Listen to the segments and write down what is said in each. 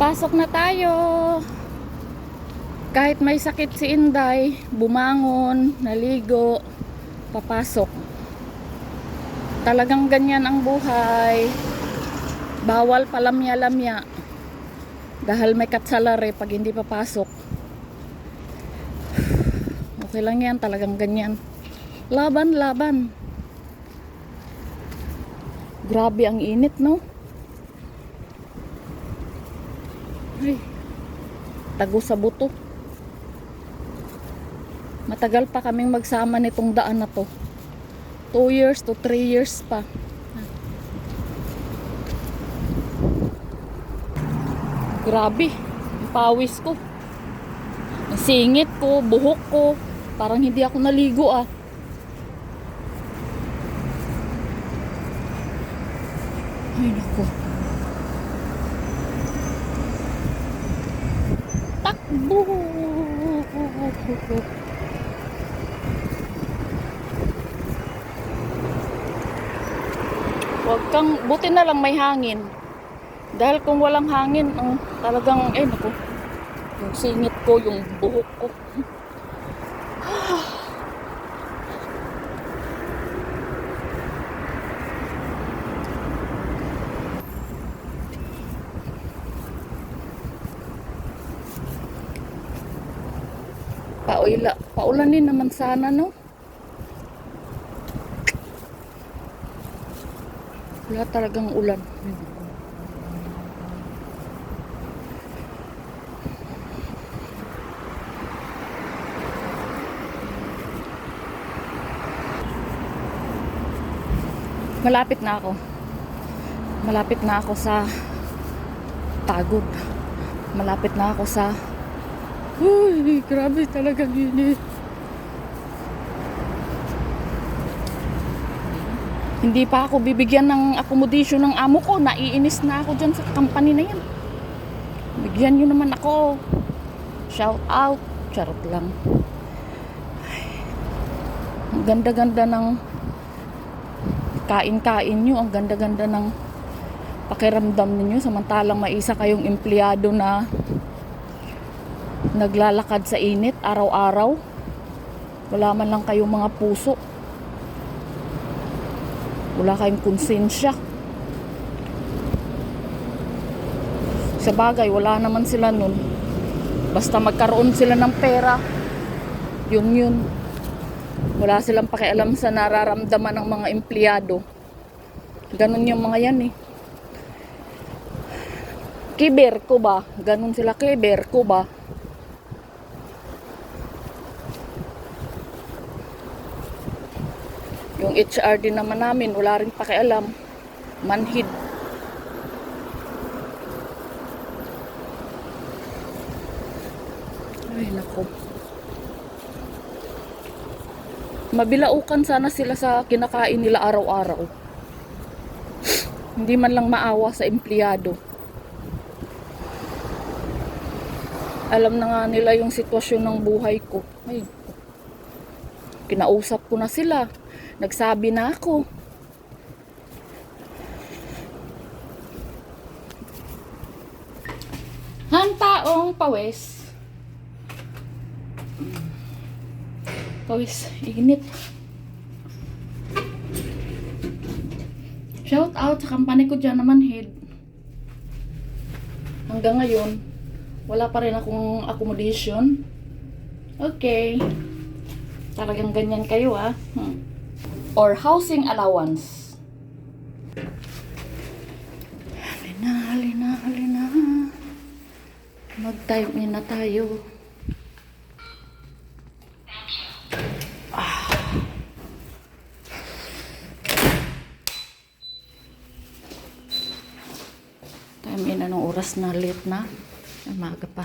Pasok na tayo. Kahit may sakit si Inday, bumangon, naligo, papasok. Talagang ganyan ang buhay. Bawal palamya-lamya. Dahil may katsalare pag hindi papasok. Okay lang yan, talagang ganyan. Laban, laban. Grabe ang init, no? Ay, tago sa buto. Matagal pa kaming magsama nitong daan na to. 2 years to 3 years pa. Grabe, pawis ko. Singit ko, buhok ko. Parang hindi ako naligo ah. Huwag kang, buti na lang may hangin. Dahil kung walang hangin, ang talagang, eh, naku, yung singit ko, yung buhok ko. Paula, paulanin naman sana, no? Wala talagang ulan. Malapit na ako. Malapit na ako sa pagod. Malapit na ako sa Uy, grabe talaga init. Hindi pa ako bibigyan ng accommodation ng amo ko. Naiinis na ako dyan sa company na yan. Bigyan nyo naman ako. Shout out. Charot lang. Ang ganda-ganda ng kain-kain nyo. Ang ganda-ganda ng pakiramdam ninyo. Samantalang may isa kayong empleyado na naglalakad sa init araw-araw. Wala man lang kayong mga puso. Wala kayong konsensya. Sa bagay, wala naman sila nun. Basta magkaroon sila ng pera. Yun yun. Wala silang pakialam sa nararamdaman ng mga empleyado. Ganon yung mga yan eh. Kiber ko ba? Ganon sila kiber ko ba? Yung HR din naman namin, wala rin pakialam. Manhid. Ay, nako. Mabilaukan sana sila sa kinakain nila araw-araw. Hindi man lang maawa sa empleyado. Alam na nga nila yung sitwasyon ng buhay ko. Ay, kinausap ko na sila. Nagsabi na ako. Han taong pawis. Pawis, init. Shout out sa company ko dyan naman, head. Hanggang ngayon, wala pa rin akong accommodation. Okay. Talagang ganyan kayo ah. Hmm. Or housing allowance. Halina, halina, halina. Mag-time in na tayo. Ah. Time in anong oras na late na? Ay, maaga pa.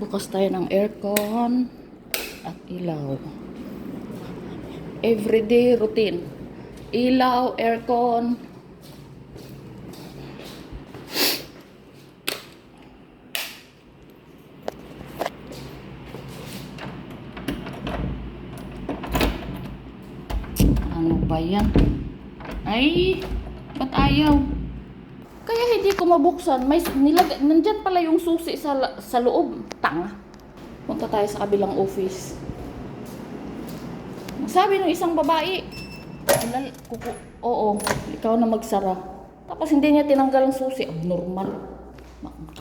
Bukas tayo ng aircon at ilaw. Everyday routine. Ilaw, aircon. Ano ba yan? Ay, Ba't ayaw? Kaya hindi ko mabuksan. May nilag nandyan pala yung susi sa sa loob. Tanga. Punta tayo sa kabilang office. Sabi ng isang babae, "Inal- kuku oo, ikaw na magsara. Tapos hindi niya tinanggal ang susi. Abnormal.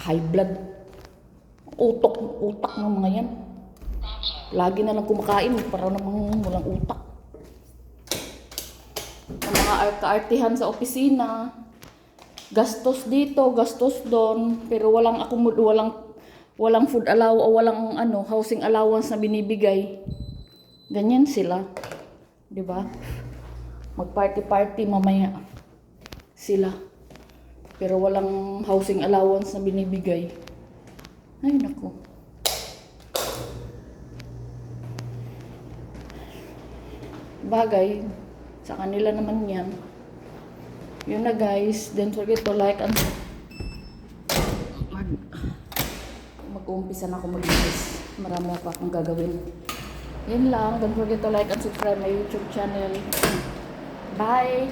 High blood. Utok, utak ng mga yan. Lagi na lang kumakain para namang walang utak. Ang mga art- kaartihan sa opisina, gastos dito, gastos doon, pero walang akumud, walang walang food allow o walang ano, housing allowance na binibigay. Ganyan sila. 'Di ba? Mag-party-party mamaya sila. Pero walang housing allowance na binibigay. Ay, nako. Bagay, sa kanila naman yan. Yun na guys, don't forget to like and mag mag-uumpisa na ako mag-inis. Marami pa akong gagawin. Yun lang, don't forget to like and subscribe my YouTube channel. Bye!